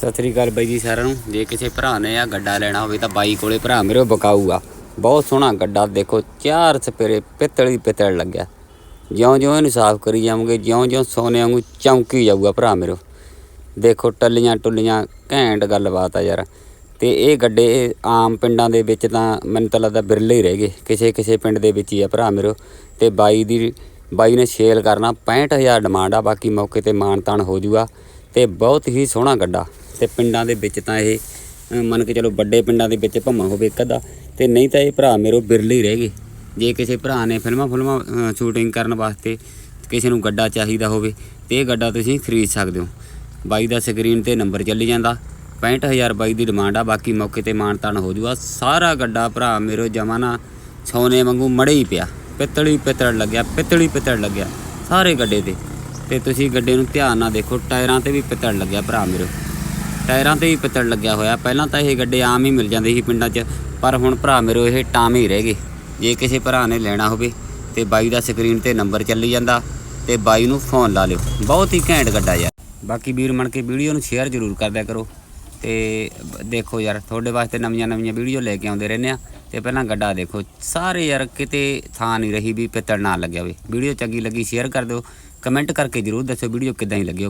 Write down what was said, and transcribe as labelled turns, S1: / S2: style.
S1: ਸਤਿ ਸ੍ਰੀ ਅਕਾਲ ਬਾਈ ਜੀ ਸਾਰਿਆਂ ਨੂੰ। ਜੇ ਕਿਸੇ ਭਰਾ ਨੇ ਆ ਗੱਡਾ ਲੈਣਾ ਹੋਵੇ ਤਾਂ ਬਾਈ ਕੋਲੇ ਭਰਾ ਮੇਰੇ ਬਕਾਊਗਾ। ਬਹੁਤ ਸੋਹਣਾ ਗੱਡਾ, ਦੇਖੋ ਚਾਰ ਸਪੇਰੇ ਪਿੱਤਲ ਹੀ ਪਿੱਤਲ ਲੱਗਿਆ। ਜਿਉਂ ਜਿਉਂ ਇਹਨੂੰ ਸਾਫ਼ ਕਰੀ ਜਾਵਾਂਗੇ ਜਿਉਂ ਜਿਉਂ ਸੋਨੇ ਵਾਂਗੂ ਚਮਕੀ ਜਾਊਗਾ ਭਰਾ ਮੇਰੇ ਦੇਖੋ ਟੱਲੀਆਂ ਟੁੱਲੀਆਂ, ਘੈਂਟ ਗੱਲਬਾਤ ਆ ਯਾਰ। ਤੇ ਇਹ ਗੱਡੇ ਇਹ ਆਮ ਪਿੰਡਾਂ ਦੇ ਵਿੱਚ ਤਾਂ ਮੈਨੂੰ ਤਾਂ ਲੱਗਦਾ ਬਿਰਲੇ ਹੀ ਰਹਿ ਗਏ। ਕਿਸੇ ਕਿਸੇ ਪਿੰਡ ਦੇ ਵਿੱਚ ਹੀ ਆ ਭਰਾ ਮੇਰੇ ਤੇ ਬਾਈ ਦੀ, ਬਾਈ ਨੇ ਸੇਲ ਕਰਨਾ 65000 ਡਿਮਾਂਡ ਆ, ਬਾਕੀ ਮੌਕੇ ਤੇ ਮਾਨ ਤਾਨ ਹੋ ਜੂਗਾ। ਤੇ ਬਹੁਤ ਹੀ ਸੋਹਣਾ ਗੱਡਾ। ਤੇ ਪਿੰਡਾਂ ਦੇ ਵਿੱਚ ਤਾਂ ਇਹ ਮੰਨ ਕੇ ਚਲੋ ਵੱਡੇ ਪਿੰਡਾਂ ਦੇ ਵਿੱਚ ਭੰਮਾ ਹੋਵੇ ਇੱਕ ਅੱਧਾ, ਤੇ ਨਹੀਂ ਤਾਂ ਇਹ ਭਰਾ ਮੇਰੋ ਬਿਰਲੇ ਹੀ ਰਹਿ ਗਏ। ਜੇ ਕਿਸੇ ਭਰਾ ਨੇ ਫਿਲਮਾਂ ਫਿਲਮਾਂ ਸ਼ੂਟਿੰਗ ਕਰਨ ਵਾਸਤੇ ਕਿਸੇ ਨੂੰ ਗੱਡਾ ਚਾਹੀਦਾ ਹੋਵੇ, ਤੇ ਇਹ ਗੱਡਾ ਤੁਸੀਂ ਖਰੀਦ ਸਕਦੇ ਹੋ। ਬਾਈ ਦਾ ਸਕਰੀਨ ਤੇ ਨੰਬਰ ਚੱਲੀ ਜਾਂਦਾ। 65000 ਬਾਈ ਦੀ ਡਿਮਾਂਡ ਆ, ਬਾਕੀ ਮੌਕੇ ਤੇ ਮਾਨ ਤਾਨ ਹੋ ਜੂਗਾ। ਸਾਰਾ ਗੱਡਾ ਭਰਾ ਮੇਰੋ ਜਮਾਨਾ ਸੋਨੇ ਵਾਂਗੂ ਮੜੇ ਹੀ ਪਿਆ। ਪਿੱਤਲੀ ਪਿੱਤੜ ਲੱਗਿਆ, ਪਿੱਤਲੀ ਪਿੱਤੜ ਲੱਗਿਆ। ਸਾਰੇ ਗੱਡੇ ਤੇ। ਤੇ ਤੁਸੀਂ ਗੱਡੇ ਨੂੰ ਧਿਆਨ ਨਾਲ ਦੇਖੋ, ਟਾਇਰਾਂ ਤੇ ਵੀ ਪਿੱਤਲ ਲੱਗਿਆ ਭਰਾ ਮੇਰੇ। ਟਾਇਰਾਂ ਤੇ ਵੀ ਪਿੱਤਲ ਲੱਗਿਆ ਹੋਇਆ। ਪਹਿਲਾਂ ਤਾਂ ਇਹ ਗੱਡੇ ਆਮ ਹੀ ਮਿਲ ਜਾਂਦੇ ਸੀ ਪਿੰਡਾਂ 'ਚ, ਪਰ ਹੁਣ ਭਰਾ ਮੇਰੇ ਇਹ ਟਾਵੇਂ ਹੀ ਰਹਿ ਗਏ। ਜੇ ਕਿਸੇ ਭਰਾ ਨੇ ਲੈਣਾ ਹੋਵੇ ਤੇ ਬਾਈ ਦਾ ਸਕਰੀਨ ਤੇ ਨੰਬਰ ਚੱਲੀ ਜਾਂਦਾ ਤੇ ਬਾਈ ਨੂੰ ਫੋਨ ਲਾ ਲਿਓ। ਬਹੁਤ ਹੀ ਘੈਂਟ ਗੱਡਾ ਯਾਰ। ਬਾਕੀ ਵੀਰ ਮਣ ਕੇ ਵੀਡੀਓ ਨੂੰ ਸ਼ੇਅਰ ਜ਼ਰੂਰ ਕਰਦਿਆ ਕਰੋ। ਤੇ ਦੇਖੋ ਯਾਰ, ਤੁਹਾਡੇ ਵਾਸਤੇ ਨਵੀਆਂ ਨਵੀਆਂ ਵੀਡੀਓ ਲੈ ਕੇ ਆਉਂਦੇ ਰਹਿੰਦੇ ਆ। ਤੇ ਪਹਿਲਾਂ ਗੱਡਾ ਦੇਖੋ। ਸਾਰੇ ਯਾਰ ਕਿਤੇ ਥਾਂ ਨਹੀਂ ਰਹੀ ਵੀ ਪਿੱਤਲ ਨਾ ਲੱਗਿਆ ਹੋਵੇ। ਵੀਡੀਓ ਚੰਗੀ ਲੱਗੀ ਸ਼ੇਅਰ ਕਰ ਦਿਓ। ਕਮੈਂਟ ਕਰਕੇ ਜ਼ਰੂਰ ਦੱਸੋ ਵੀਡੀਓ ਕਿੱਦਾਂ ਹੀ ਲੱਗੀ।